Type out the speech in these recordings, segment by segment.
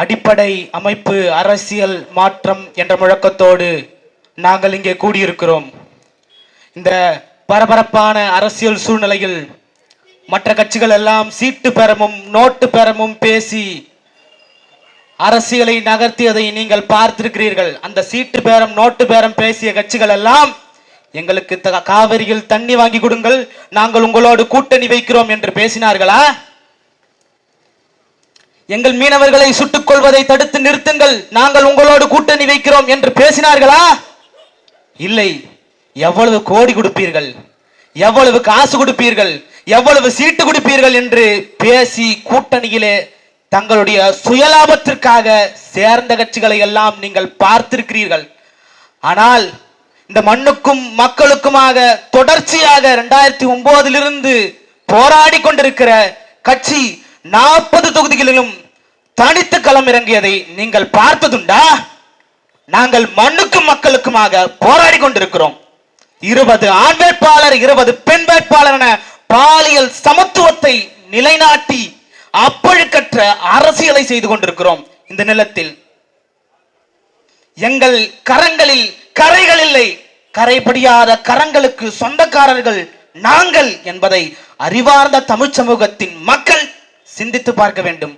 அடிப்படை அமைப்பு அரசியல் மாற்றம் என்ற முழக்கத்தோடு நாங்கள் இங்கே கூடியிருக்கிறோம். இந்த பரபரப்பான அரசியல் சூழ்நிலையில் மற்ற கட்சிகள் எல்லாம் சீட்டு பெறமும் நோட்டு பெறமும் பேசி அரசியலை நகர்த்தியதை நீங்கள் பார்த்திருக்கிறீர்கள். அந்த சீட்டு பேரம் நோட்டு பேரம் பேசிய கட்சிகள் எல்லாம் எங்களுக்கு த- காவிரியில் தண்ணி வாங்கி கொடுங்கள் நாங்கள் உங்களோடு கூட்டணி வைக்கிறோம் என்று பேசினார்களா? எங்கள் மீனவர்களை சுட்டுக் கொள்வதை தடுத்து நிறுத்துங்கள். நாங்கள் உங்களோடு கூட்டணி வைக்கிறோம் என்று பேசினார்களா? இல்லை. எவ்வளவு கோடி கொடுப்பீர்கள்? எவ்வளவு காசு கொடுப்பீர்கள்? எவ்வளவு சீட்டு கொடுப்பீர்கள் என்று பேசி கூட்டணியிலே தங்களுடைய சுயலாபத்திற்காக சேர்ந்த கட்சிகளை எல்லாம் நீங்கள் பார்த்திருக்கிறீர்கள். ஆனால் இந்த மண்ணுக்கும் மக்களுக்குமாக தொடர்ச்சியாக இரண்டாயிரத்தி ஒன்பதிலிருந்து போராடி கொண்டிருக்கிற கட்சி நாற்பது தொகுதிகளிலும் தனித்து களமிறங்கியதை நீங்கள் பார்த்ததுண்டா? நாங்கள் மண்ணுக்கும் மக்களுக்குமாக போராடி கொண்டிருக்கிறோம். இருபது ஆண் வேட்பாளர் இருபது பெண் வேட்பாளர் என பாலியல் சமத்துவத்தை நிலைநாட்டி அப்பழுக்கற்ற அரசியலை செய்து கொண்டிருக்கிறோம். இந்த நிலத்தில் எங்கள் கரங்களில் கரைகள் இல்லை. கரைபடியாத கரங்களுக்கு சொந்தக்காரர்கள் நாங்கள் என்பதை அறிவார்ந்த தமிழ் சமூகத்தின் மக்கள் சிந்தித்து பார்க்க வேண்டும்.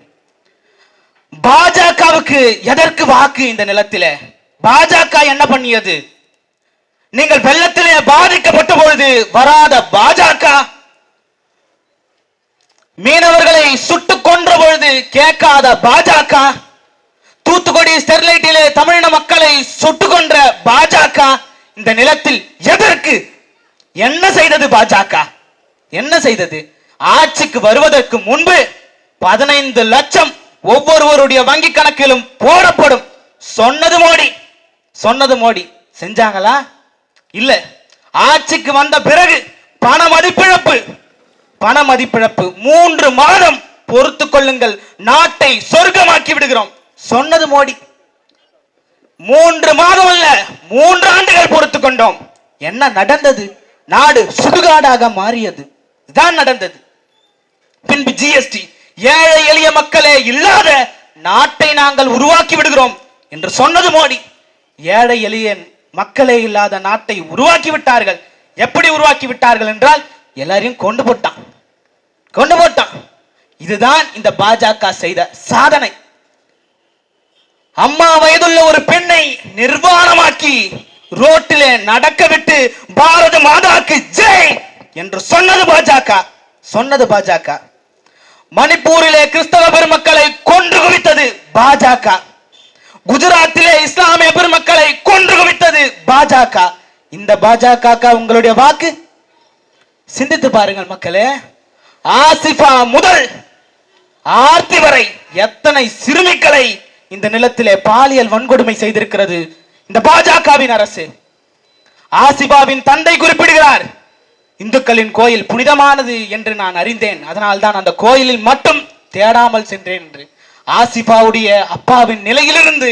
பாஜகவுக்கு எதற்கு வாக்கு இந்த நிலத்தில? பாஜக என்ன பண்ணியது? நீங்கள் வெள்ளத்திலே பாதிக்கப்பட்ட பொழுது வராத பாஜக? மீனவர்களை சுட்டு கொன்ற பொழுது கேட்காத பாஜக? தூத்துக்குடி ஸ்டெர்லைட்டிலே தமிழின மக்களை சுட்டு கொன்ற பாஜக? இந்த நிலத்தில் எதற்கு? என்ன செய்தது பாஜக? என்ன செய்தது? ஆட்சிக்கு வருவதற்கு முன்பு பதினைந்து லட்சம் ஒவ்வொருவருடைய வங்கி கணக்கிலும் போடப்படும். சொன்னது மோடி. சொன்னது மோடி. செஞ்சாங்களா? இல்ல. ஆட்சிக்கு வந்த பிறகு பண மதிப்பிழப்பு பண மதிப்பிழப்பு மூன்று மாதம் பொறுத்து கொள்ளுங்கள். நாட்டை சொர்க்கமாக்கி விடுகிறோம். சொன்னது மோடி. மூன்று மாதம் அல்ல மூன்று ஆண்டுகள் பொறுத்து கொண்டோம். என்ன நடந்தது? நாடு சுடுகாடாக மாறியது. இதுதான் நடந்தது. பின்பு ஜிஎஸ்டி ஏழை எளிய மக்களே இல்லாத நாட்டை நாங்கள் உருவாக்கி விடுகிறோம் என்று சொன்னது மோடி. ஏழை எளிய மக்களே இல்லாத நாட்டை உருவாக்கி விட்டார்கள். எப்படி உருவாக்கி விட்டார்கள் என்றால் எல்லாரையும் கொண்டு போட்டான். கொண்டு போட்டான். இதுதான் இந்த பாஜக செய்த சாதனை. அம்மா வயதுள்ள ஒரு பெண்ணை நிர்வாணமாக்கி ரோட்டிலே நடக்க விட்டு பாரத மாதாக்கு ஜெய் என்று சொன்னது பாஜக. சொன்னது பாஜக. மணிப்பூரிலே கிறிஸ்தவ பெருமக்களை கொன்று குவித்தது பாஜக. குஜராத்திலே இஸ்லாமிய பெருமக்களை கொன்று குவித்தது பாஜக. இந்த பாஜக உங்களுடைய வாக்கு? சிந்தித்து பாருங்கள் மக்களே. ஆசிஃபா முதல் ஆர்த்தி வரை எத்தனை சிறுமிகளை இந்த நிலத்திலே பாலியல் வன்கொடுமை செய்திருக்கிறது இந்த பாஜகவின் அரசு? ஆசிபாவின் தந்தை குறிப்பிடுகிறார். இந்துக்களின் கோயில் புனிதமானது என்று நான் அறிந்தேன். அதனால் தான் அந்த கோயிலில் மட்டும் தேடாமல் சென்றேன் என்று. ஆசிபாவுடைய அப்பாவின் நிலையிலிருந்து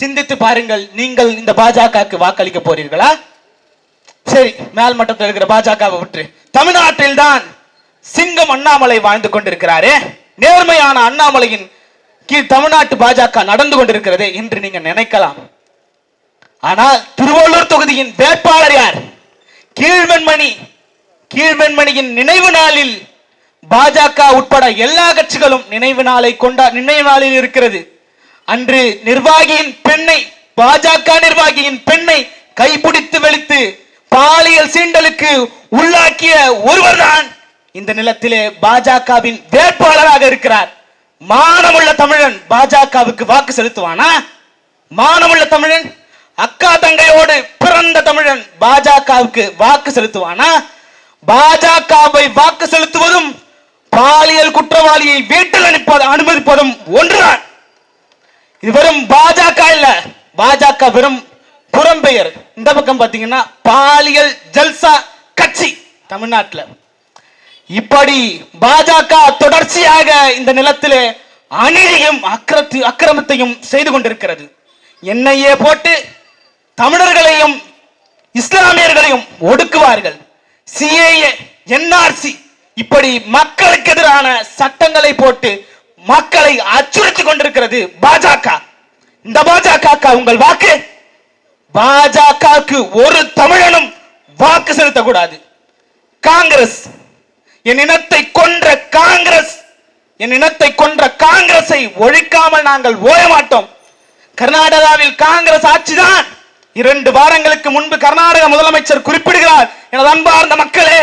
சிந்தித்து பாருங்கள். நீங்கள் இந்த பாஜகவுக்கு வாக்களிக்க போறீர்களா? சரி மேல் மட்டத்தில் இருக்கிற பாஜகவை விட்டு தமிழ்நாட்டில் தான் சிங்கம் அண்ணாமலை வாழ்ந்து கொண்டிருக்கிறாரே. நேர்மையான அண்ணாமலையின் கீழ் தமிழ்நாட்டு பாஜக நடந்து கொண்டிருக்கிறதே என்று நீங்க நினைக்கலாம். ஆனால் திருவள்ளூர் தொகுதியின் வேட்பாளர் யார்? கீழ்வெண்மணி கீழ்வெண்மணியின் நினைவு நாளில் பாஜக உட்பட எல்லா கட்சிகளும் நினைவு நாளை கொண்டா நினைவு நாளில் இருக்கிறது. அன்று நிர்வாகியின் பெண்ணை பாஜக நிர்வாகியின் பெண்ணை கைப்பிடித்து வெளுத்து பாலியல் சீண்டலுக்கு உள்ளாக்கிய ஒருவர்தான் இந்த நிலத்திலே பாஜகவின் வேட்பாளராக இருக்கிறார். மானமுள்ள தமிழன் பாஜகவுக்கு வாக்கு செலுத்துவானா? மானமுள்ள தமிழன் அக்கா தங்கையோடு பிறந்த தமிழன் பாஜகவுக்கு வாக்கு செலுத்துவானா? பாஜகவை வாக்கு செலுத்துவதும் பாலியல் குற்றவாளியை வீட்டில் அனுப்பது அனுமதிப்பதும் ஒன்றுதான். இது வெறும் பாஜக இல்ல. பாஜக வெறும் புறம்பெயர். இந்த பக்கம் பாத்தீங்கன்னா பாலியல் ஜல்சா கட்சி தமிழ்நாட்டுல. இப்படி பாஜக தொடர்ச்சியாக இந்த நிலத்திலே அநீதியும் அக்கிரத்தி அக்கிரமத்தையும் செய்து கொண்டிருக்கிறது. என்னையே போட்டு தமிழர்களையும் இஸ்லாமியர்களையும் ஒடுக்குவார்கள். சிஏஏ என்ஆர்சி இப்படி மக்களுக்கு எதிரான சட்டங்களை போட்டு மக்களை அச்சுறுத்தி கொண்டிருக்கிறது பாஜக. இந்த பாஜக உங்கள் வாக்கு? பாஜகவுக்கு ஒரு தமிழனும் வாக்கு செலுத்தக்கூடாது. காங்கிரஸ் என் இனத்தை கொன்ற காங்கிரஸ் என் இனத்தை கொன்ற காங்கிரஸை ஒழிக்காமல் நாங்கள் ஓய மாட்டோம். கர்நாடகாவில் காங்கிரஸ் ஆட்சிதான். இரண்டு வாரங்களுக்கு முன்பு கர்நாடக முதலமைச்சர் குறிப்பிடுகிறார். எனது அன்பார்ந்த மக்களே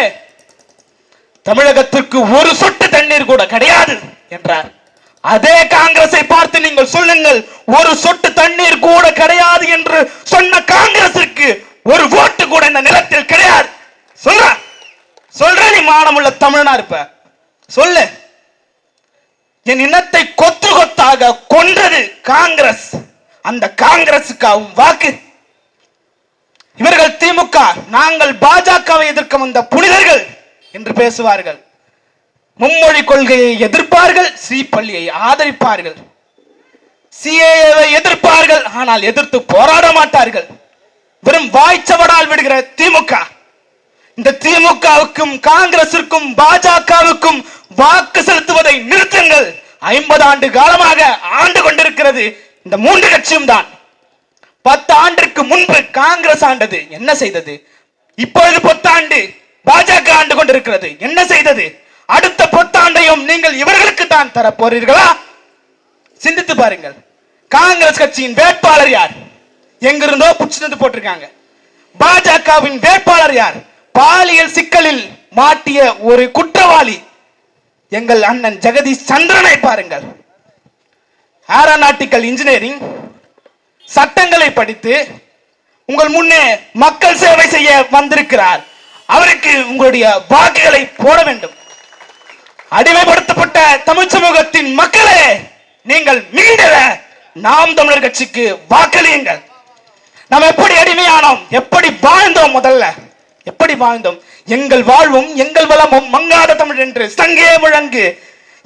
தமிழகத்திற்கு ஒரு சொட்டு தண்ணீர் கூட கிடையாது என்றார். அதே காங்கிரஸை பார்த்து நீங்கள் சொல்லுங்கள் ஒரு சொட்டு தண்ணீர் கூட கிடையாது என்று சொன்ன காங்கிரசுக்கு ஒரு ஓட்டு கூட இந்த நிலத்தில் கிடையாது. சொல்ற சொல்ற நீ மானமுள்ள தமிழனா இருப்ப. சொல்லு. என் இனத்தை கொத்து கொத்தாக கொன்றது காங்கிரஸ். அந்த காங்கிரஸுக்கு வாக்கு. இவர்கள் திமுக நாங்கள் பாஜகவை எதிர்க்க வந்த புனிதர்கள் என்று பேசுவார்கள். மும்மொழி கொள்கையை எதிர்ப்பார்கள் ஸ்ரீபள்ளியை ஆதரிப்பார்கள். சிஏவை எதிர்ப்பார்கள் ஆனால் எதிர்த்து போராட மாட்டார்கள். வெறும் வாய்ச்சவடால் விடுகிற திமுக. இந்த திமுகவுக்கும் காங்கிரசிற்கும் பாஜகவுக்கும் வாக்கு செலுத்துவதை நிறுத்துங்கள். ஐம்பது ஆண்டு காலமாக ஆண்டு கொண்டிருக்கிறது இந்த மூன்று கட்சியும் தான். பத்து ஆண்டிற்கு முன்பு காங்கிரஸ் ஆண்டது என்ன செய்தது? இப்பொழுது பத்தாண்டு பாஜக ஆண்டு கொண்டிருக்கிறது. என்ன செய்தது? அடுத்த பத்தாண்டையும் நீங்கள் இவர்களுக்கு தான் தர போறீர்களா சிந்தித்து பாருங்கள். காங்கிரஸ் கட்சியின் வேட்பாளர் யார்? எங்கிருந்தோ புடிச்சிருந்து போட்டிருக்காங்க. பாஜகவின் வேட்பாளர் யார்? பாலியல் சிக்கலில் மாட்டிய ஒரு குற்றவாளி. எங்கள் அண்ணன் ஜெகதீஷ் சந்திரனை பாருங்கள். ஏரோநாட்டிக்கல் இன்ஜினியரிங் சட்டங்களை படித்து உங்கள் முன்னே மக்கள் சேவை செய்ய வந்திருக்கிறார். அவருக்கு உங்களுடைய வாக்குகளை போட வேண்டும். அடிமைப்படுத்தப்பட்ட தமிழ் சமூகத்தின் மக்களே நீங்கள் மீண்டல நாம் தமிழர் கட்சிக்கு வாக்களியுங்கள். நாம் எப்படி அடிமையானோம் எப்படி வாழ்ந்தோம் முதல்ல? எப்படி வாழ்ந்தோம்? எங்கள் வாழ்வும் எங்கள் வளமும் மங்காத தமிழ் என்று சங்கே முழங்கு.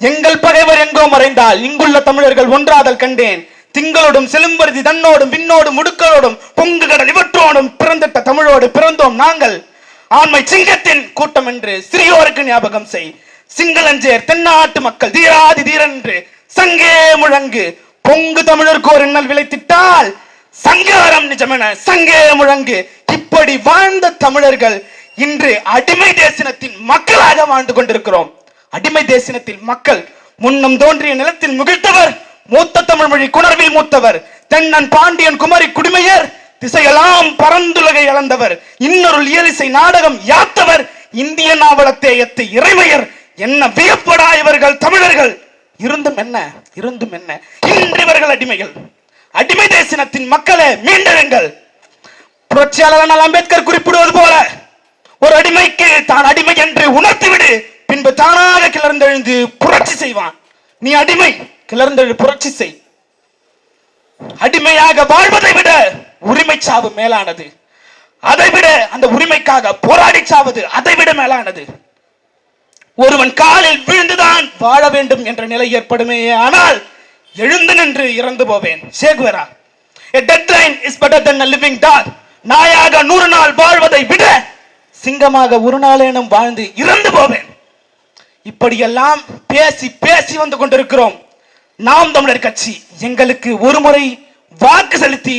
எங்கள் பகைவர் எங்கோ மறைந்தால் இங்குள்ள தமிழர்கள் ஒன்றாதல் கண்டேன். திங்களோடும் செலும்பருதி தன்னோடும் விண்ணோடும் முடுக்களோடும் பொங்கு கடல் இவற்றோடும் பிறந்திட்ட தமிழோடு பிறந்தோம் நாங்கள். ஆண்மை சிங்கத்தின் கூட்டம் என்று சிறியோருக்கு ஞாபகம் செய். சிங்களஞ்சேர் தென்னாட்டு மக்கள் தீராதி தீரன்று சங்கே முழங்கு. பொங்கு தமிழருக்கு ஒரு எண்ணல் விளைத்திட்டால் சங்காரம் நிஜமென சங்கே முழங்கு. இப்படி வாழ்ந்த தமிழர்கள் இன்று அடிமை தேசினத்தின் மக்களாக வாழ்ந்து கொண்டிருக்கிறோம். அடிமை தேசினத்தில் மக்கள் முன்னம் தோன்றிய நிலத்தில் முகிழ்த்தவர் மூத்த தமிழ் மொழி குணர்வில் மூத்தவர் தென்னன் பாண்டியன் குமரி குடிமையர் திசையெல்லாம் பரந்துலகை அளந்தவர் இன்னொரு இயலிசை நாடகம் யாத்தவர் இந்திய நாவலத்தேயத்து இறைமையர் என்ன வியப்படா இவர்கள் தமிழர்கள்? இருந்தும் என்ன இருந்தும் என்ன? இன்று இவர்கள் அடிமைகள். அடிமை தேசனத்தின் மக்களை மீண்டெழுங்கள். புரட்சியாளர் அம்பேத்கர் குறிப்பிடுவது போல ஒரு அடிமைக்கு தான் அடிமை என்று உணர்த்திவிடு பின்பு தானாக கிளர்ந்தெழுந்து புரட்சி செய்வான். நீ அடிமை கிளர்ந்தெழு புரட்சி செய். அடிமையாக வாழ்வதை விட உரிமை சாவு மேலானது. அதை விட அந்த உரிமைக்காக போராடி சாவது அதை விட மேலானது. ஒருவன் காலில் விழுந்துதான் வாழ வேண்டும் என்ற நிலை ஏற்படுமே ஆனால் எழுந்து நின்று இறந்து போவேன். Che Guevara A dead lion is நாயாக நூறு நாள் வாழ்வதை விட சிங்கமாக ஒரு நாளேனும் வாழ்ந்து இறந்து போவேன். இப்படியெல்லாம் பேசி பேசி வந்து கொண்டிருக்கிறோம். நாம் தமிழர் கட்சி எங்களுக்கு ஒரு முறை வாக்கு செலுத்தி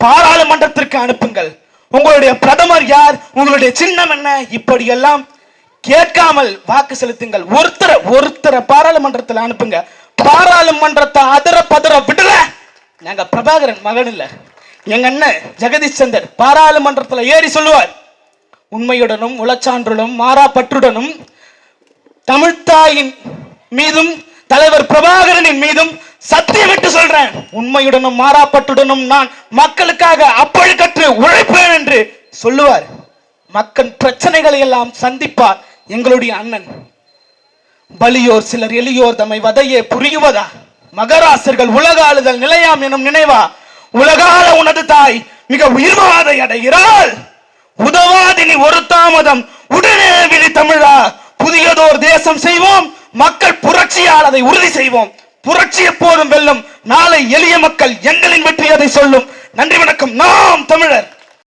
பாராளுமன்றத்திற்கு அனுப்புங்கள். உங்களுடைய பிரதமர் யார்? உங்களுடைய சின்னம் என்ன? இப்படியெல்லாம் கேட்காமல் வாக்கு செலுத்துங்கள். ஒருத்தரை ஒருத்தரை பாராளுமன்றத்தில் அனுப்புங்க. பாராளுமன்றத்தை அதர பதற விடல நாங்க பிரபாகரன் மகன் இல்ல. எங்க அண்ணன் ஜெகதீஷ் சந்தர் பாராளுமன்றத்தில் ஏறி சொல்லுவார். உண்மையுடனும் உளச்சான்றுடனும் மாறாப்பற்றுடனும் தமிழ்த்தாயின் மீதும் தலைவர் பிரபாகரனின் மீதும் சத்தியம் விட்டு சொல்றேன். உண்மையுடனும் மாறாப்பட்டுடனும் நான் மக்களுக்காக அப்பழு கற்று உழைப்பேன் என்று சொல்லுவார். மக்கள் பிரச்சனைகளை எல்லாம் சந்திப்பார் எங்களுடைய அண்ணன். பலியோர் சிலர் எளியோர் தம்மை வதையே புரியுவதா? மகராசர்கள் உலக ஆளுதல் நிலையாம் எனும் நினைவா? உலகால உனது தாய் மிக உயிர்வாதை அடைகிறாள். உதவாதினி ஒரு தாமதம் உடனே விழி தமிழா. புதியதோர் தேசம் செய்வோம். மக்கள் புரட்சியால் அதை உறுதி செய்வோம். புரட்சி எப்போதும் வெல்லும். நாளை எளிய மக்கள் எங்களின் வெற்றி அதை சொல்லும். நன்றி வணக்கம். நாம் தமிழர்.